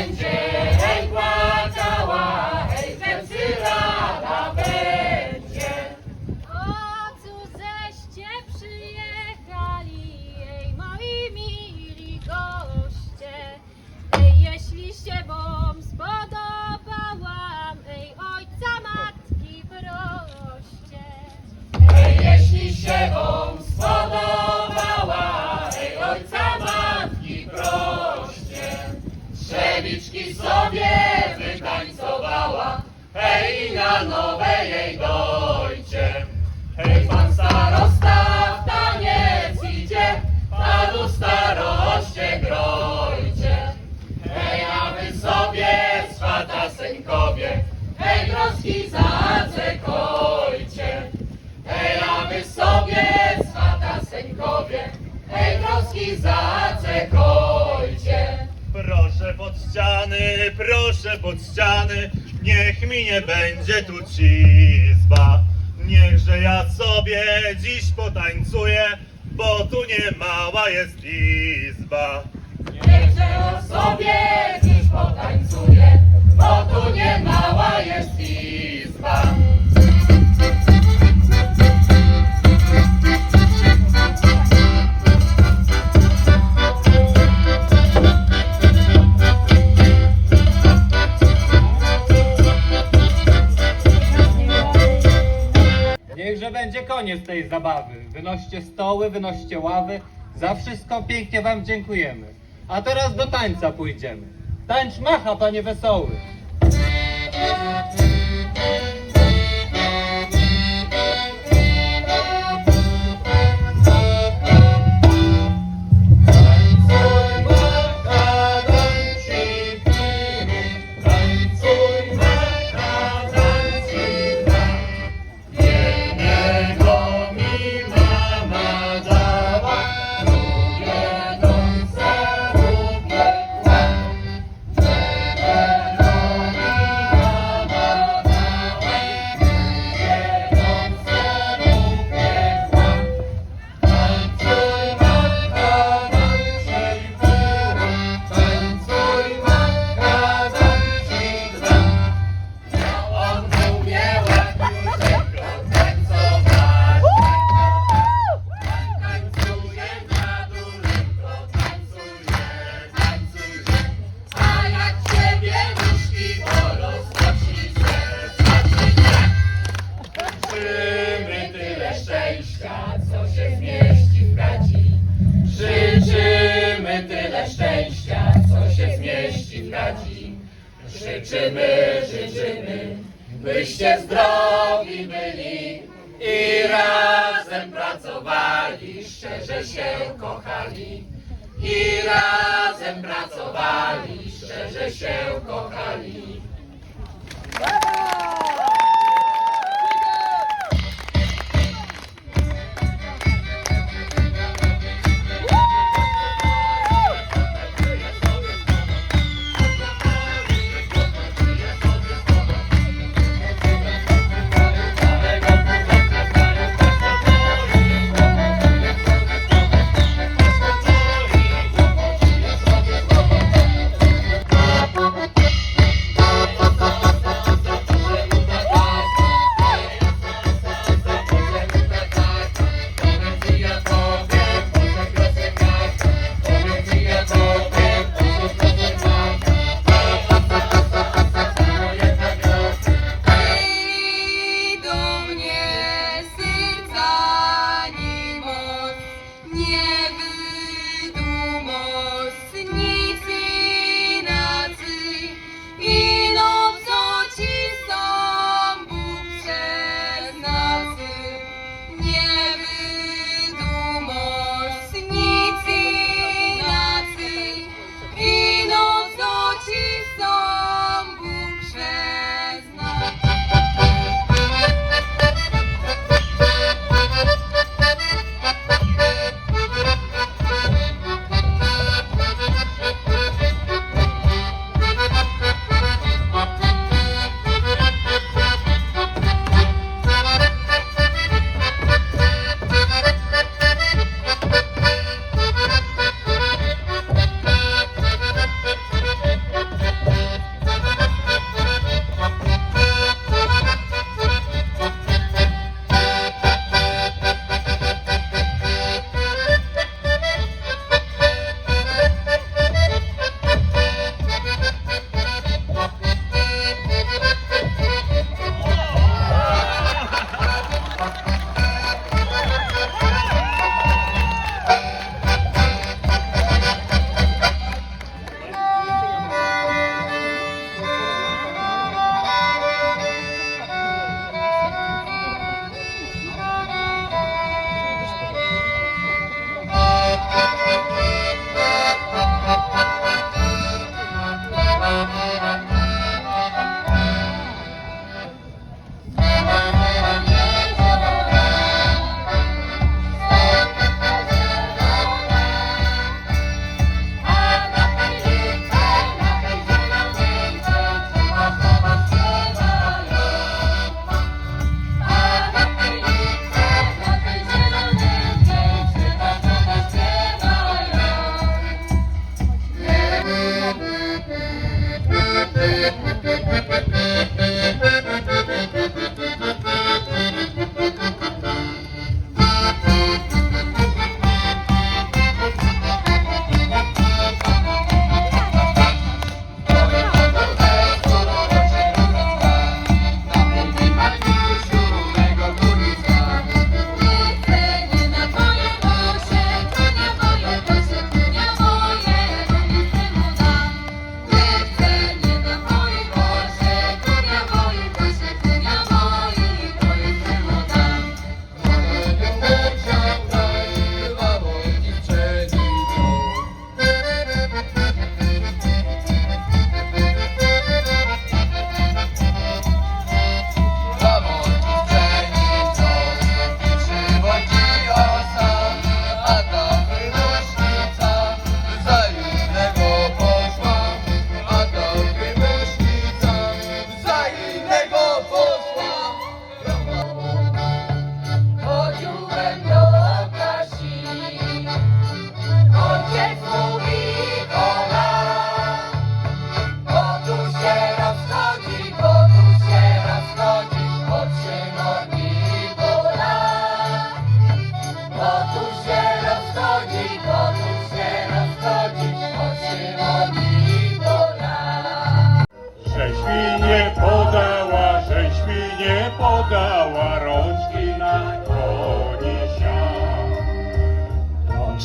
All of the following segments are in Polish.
będzie, hej na nowe jej. Hej pan starosta w taniec idzie, panu staroście grojcie. Hej, a wy sobie swata synkowie, hej troski zacekojcie. Hej, a wy sobie swata synkowie, hej troski zacekojcie. Proszę pod ściany, proszę pod ściany, niech mi nie będzie tu cizba. Niechże ja sobie dziś potańcuję, bo tu nie mała jest izba. Niechże on sobie dziś potańcuje, bo tu nie mała jest izba. Koniec tej zabawy. Wynoście stoły, wynoście ławy. Za wszystko pięknie wam dziękujemy. A teraz do tańca pójdziemy. Tańcz macha, panie wesoły. Życzymy, życzymy, byście zdrowi byli i razem pracowali, szczerze się kochali. I razem pracowali, szczerze się kochali.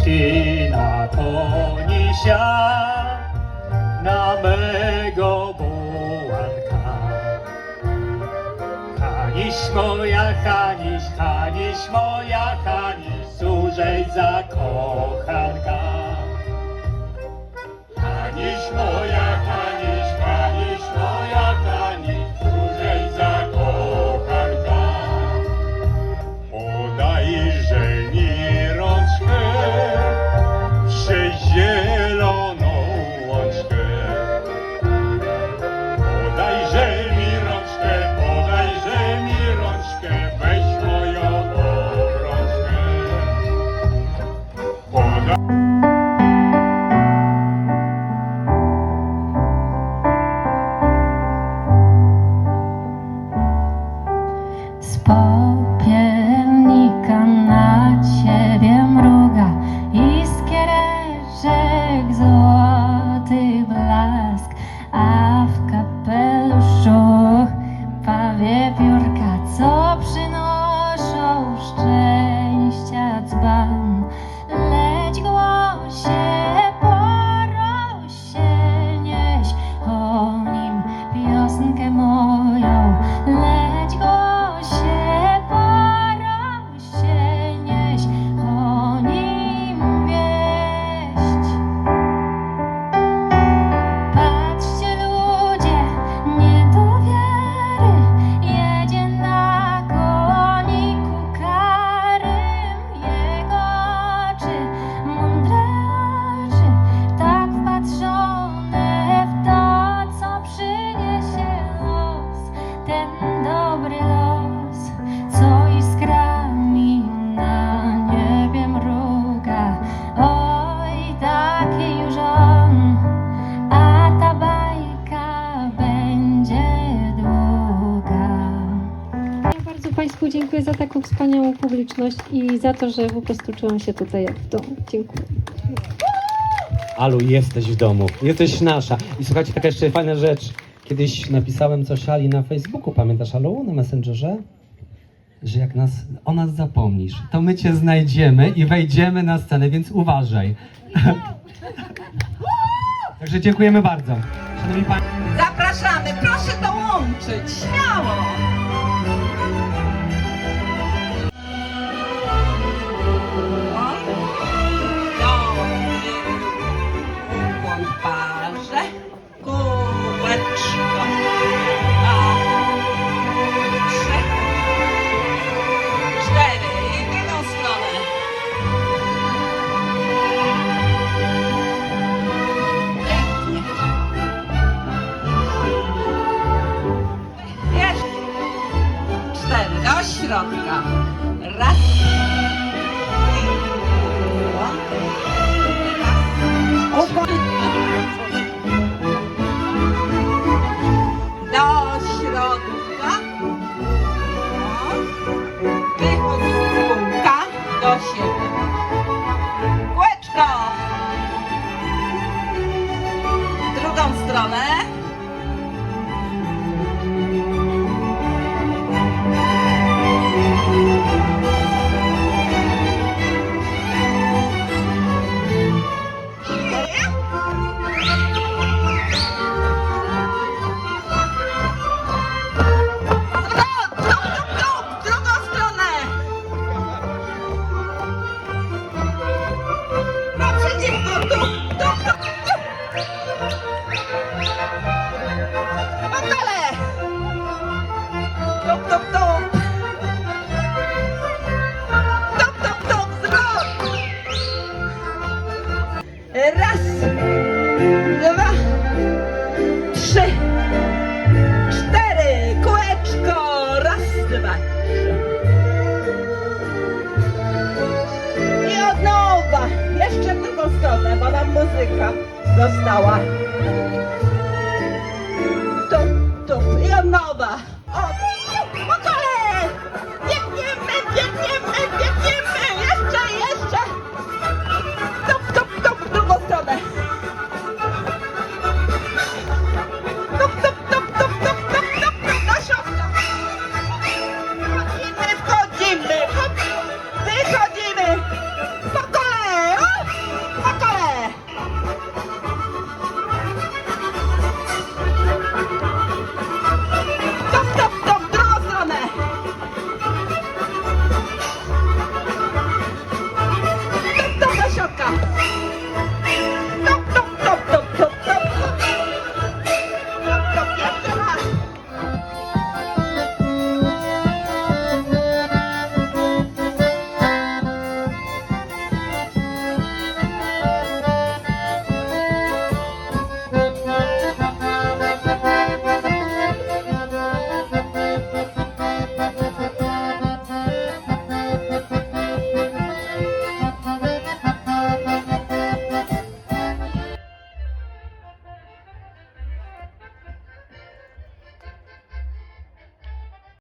Myszkina konisia na mego bułanka. Haniś moja, Haniś, Haniś moja, Haniś, służej zakochanka. Haniś moja, Haniś, Haniś moja, Haniś, służej zakochanka. Podaj żeni. Wspaniałą publiczność i za to, że po prostu czułam się tutaj jak w domu. Dziękuję. Alu, jesteś w domu, jesteś nasza. I słuchajcie, taka jeszcze fajna rzecz. Kiedyś napisałem coś Ali na Facebooku, pamiętasz Alu, na Messengerze? Że jak nas, o nas zapomnisz, to my cię znajdziemy i wejdziemy na scenę, więc uważaj. Także dziękujemy bardzo. Szanowni Państwo. Zapraszamy, proszę dołączyć, śmiało! muzyka została.